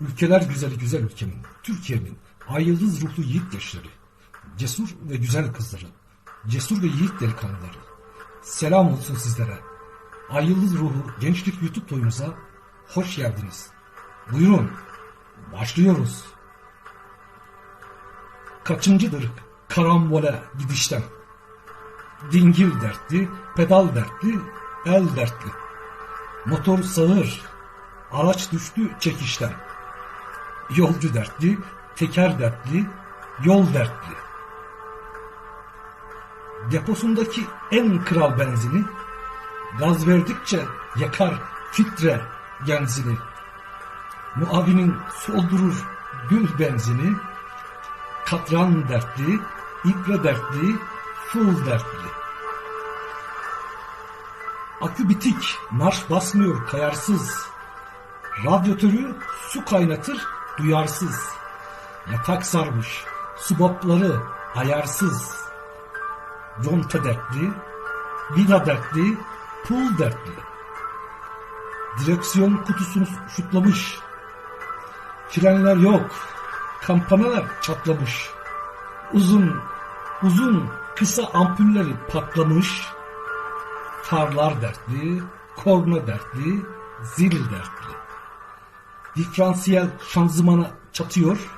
Ülkeler güzeli güzel ülkemin, Türkiye'min ay yıldız ruhlu yiğit gençleri, cesur ve güzel kızları, cesur ve yiğit delikanlıları. Selam olsun sizlere. Ay yıldız ruhu gençlik YouTube toyumuza hoş geldiniz. Buyurun, başlıyoruz. Kaçıncıdır karambole gidişten? Dingil dertli, pedal dertli, el dertli. Motor sağır, araç düştü çekişten. Yolcu dertli, teker dertli, yol dertli. Deposundaki en kral benzini, gaz verdikçe yakar filtre genzini. Muavinin soldurur gül benzini, katran dertli, ibre dertli, full dertli. Akü bitik, marş basmıyor kayarsız. Radyatörü su kaynatır duyarsız. Yatak sarmış, subapları ayarsız. Conta dertli, vida dertli, pul dertli. Direksiyon kutusunu şutlamış. Frenler yok, kampanalar çatlamış. Uzun, uzun, kısa ampulleri patlamış. Farlar dertli, korna dertli, zil dertli. Diferansiyel şanzımana çatıyor.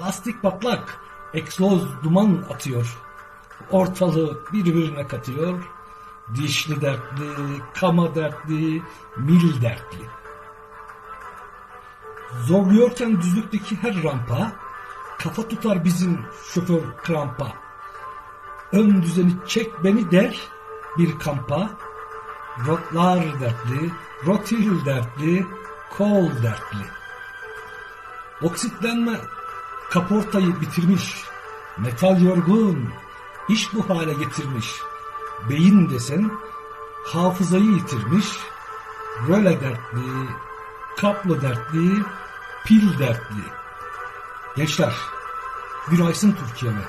Lastik patlak, egzoz duman atıyor. Ortalığı birbirine katıyor. Dişli dertli, kama dertli, mil dertli. Zorluyorken düzlükteki her rampa, kafa tutar bizim şoför krampa. Ön düzeni çek beni der bir kampa. Rotlar dertli, rotil dertli, kol dertli. Oksitlenme kaportayı bitirmiş. Metal yorgun, iş bu hale getirmiş. Beyin desen hafızayı yitirmiş. Röle dertli, kaplı dertli, pil dertli. Gençler, günaysın Türkiye'me.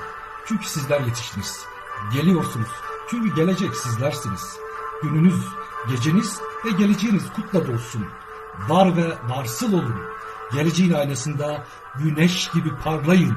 Çünkü sizler yetiştiniz. Geliyorsunuz. Çünkü gelecek sizlersiniz. Gününüz, geceniz ve geleceğiniz kutla dolsun. Var ve varsıl olun. Geleceğin ailesinde güneş gibi parlayın.